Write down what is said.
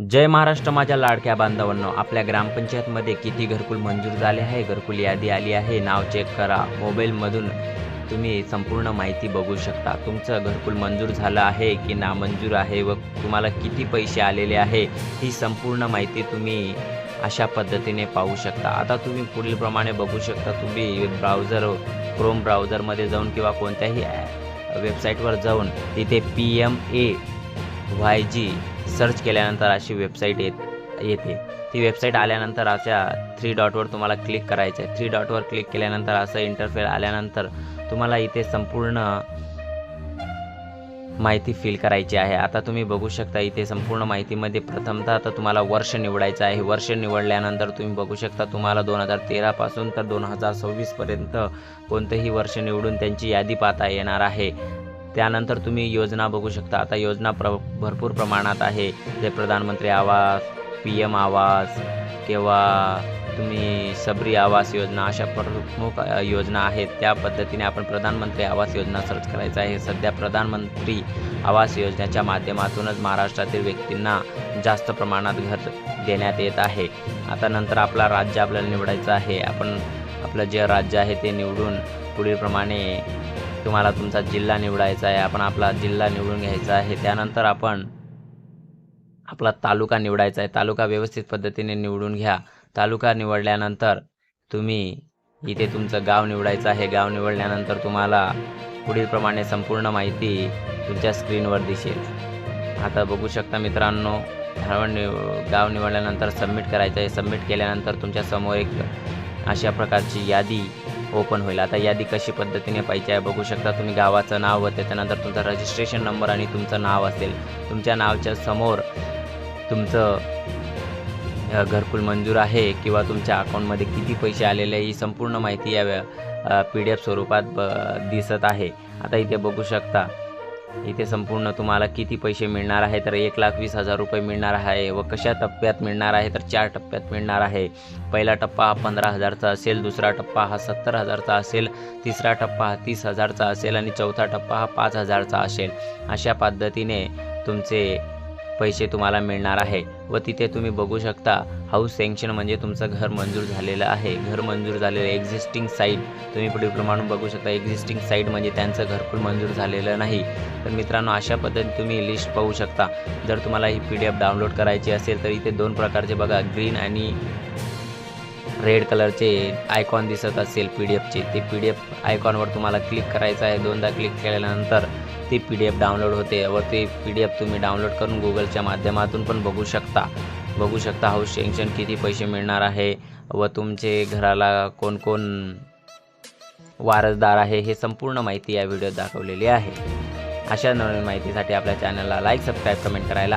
जय महाराष्ट्र माझ्या लाडक्या बांधवांनो. आपल्या ग्रामपंचायतमध्ये किती घरकुल मंजूर झाले आहे? घरकुल यादी आली आहे. नाव चेक करा. मोबाईलमधून तुम्ही संपूर्ण माहिती बघू शकता. तुमचं घरकुल मंजूर झालं आहे की नामंजूर आहे व तुम्हाला किती पैसे आलेले आहे ही संपूर्ण माहिती तुम्ही अशा पद्धतीने पाहू शकता. आता तुम्ही पुढीलप्रमाणे बघू शकता. तुम्ही ब्राउझर क्रोम ब्राउझरमध्ये जाऊन किंवा कोणत्याही वेबसाईटवर जाऊन तिथे P M A Y G search केल्यानंतर अशी वेबसाईट येत येते. ती वेबसाईट आल्यानंतर अशा थ्री डॉटवर तुम्हाला क्लिक करायचं आहे थ्री डॉटवर क्लिक केल्यानंतर असं इंटरफेअर आल्यानंतर तुम्हाला इथे संपूर्ण माहिती फिल करायची आहे. आता तुम्ही बघू शकता इथे संपूर्ण माहितीमध्ये प्रथमतः तर तुम्हाला वर्ष निवडायचं आहे. वर्ष निवडल्यानंतर तुम्ही बघू शकता तुम्हाला दोन हजार तेरापासून तर दोन हजार सव्वीसपर्यंत कोणतंही वर्ष निवडून त्यांची यादी पाहता येणार आहे. त्यानंतर तुम्ही योजना बघू शकता. आता योजना प्र भरपूर प्रमाणात आहे. जे प्रधानमंत्री आवास पी एम आवास किंवा तुम्ही सबरी आवास योजना अशा प्रमुख योजना आहेत. त्या पद्धतीने आपण प्रधानमंत्री आवास योजना सर्च करायचं आहे. सध्या प्रधानमंत्री आवास योजनेच्या माध्यमातूनच महाराष्ट्रातील व्यक्तींना जास्त प्रमाणात घर देण्यात येत आहे. आता नंतर आपला राज्य आपल्याला निवडायचं आहे. आपण आपलं जे राज्य आहे ते निवडून पुढीलप्रमाणे तुम्हाला तुमचा जिल्हा निवडायचा आहे आपण आपला जिल्हा निवडून घ्यायचा आहे त्यानंतर आपण आपला तालुका निवडायचा आहे. तालुका व्यवस्थित पद्धतीने निवडून घ्या. तालुका निवडल्यानंतर तुम्ही इथे तुमचं गाव निवडायचं आहे. गाव निवडल्यानंतर तुम्हाला पुढीलप्रमाणे संपूर्ण माहिती तुमच्या स्क्रीनवर दिसेल. आता बघू शकता मित्रांनो धारवण निव गाव निवडल्यानंतर सबमिट करायचं आहे. सबमिट केल्यानंतर तुमच्यासमोर एक अशा प्रकारची यादी ओपन होईल. आता यादी कशी पद्धतीने पाहिजे आहे बघू शकता तुम्ही. गावाचं नाव व त्याच्यानंतर तुमचा रजिस्ट्रेशन नंबर आणि तुमचं नाव असेल. तुमच्या नावच्या समोर तुमचं घरकुल मंजूर आहे किंवा तुमच्या अकाउंटमध्ये किती पैसे आलेले ही संपूर्ण माहिती या पी डी एफ स्वरूपात ब दिसत आहे. आता इथे बघू शकता. इथे संपूर्ण तुम्हाला किती पैसे मिळणार आहे? तर एक लाख वीस हजार रुपये मिळणार आहे व कशा टप्प्यात मिळणार आहे? तर चार टप्प्यात मिळणार आहे. पहिला टप्पा हा पंधरा हजारचा असेल दुसरा टप्पा हा सत्तर हजारचा असेल तिसरा टप्पा हा तीस हजारचा असेल आणि चौथा टप्पा हा पाच हजारचा असेल. अशा पद्धतीने तुमचे पैसे तुम्हाला मिळणार आहे व तिथे तुम्ही बघू शकता हाऊस सँक्शन म्हणजे तुमचं घर मंजूर झालेलं आहे. घर मंजूर झालेलं एक्झिस्टिंग साईट तुम्ही पुढील प्रमाणे बघू शकता. एक्झिस्टिंग साईट म्हणजे त्यांचं घरकुल मंजूर झालेलं नाही. तर मित्रांनो अशा पद्धतीने तुम्ही लिस्ट पाहू शकता. जर तुम्हाला ही पी डी एफ डाउनलोड करायची असेल तर इथे दोन प्रकारचे बघा. ग्रीन आणि रेड कलरचे आयकॉन दिसत असेल पी डी एफचे ते पी डी एफ आयकॉनवर तुम्हाला क्लिक करायचं आहे. दोनदा क्लिक केल्यानंतर ती पी डी एफ डाउनलोड होते. व ते पी डी एफ तुम्ही डाउनलोड करून गुगलच्या माध्यमातून पण बघू शकता. बघू शकता हाऊस टेन्शन किती पैसे मिळणार आहे व तुमचे घराला कोण कोण वारसदार आहे हे संपूर्ण माहिती या व्हिडिओत दाखवलेली आहे. अशा नवीन माहितीसाठी आपल्या चॅनलला लाईक सबस्क्राईब कमेंट करायला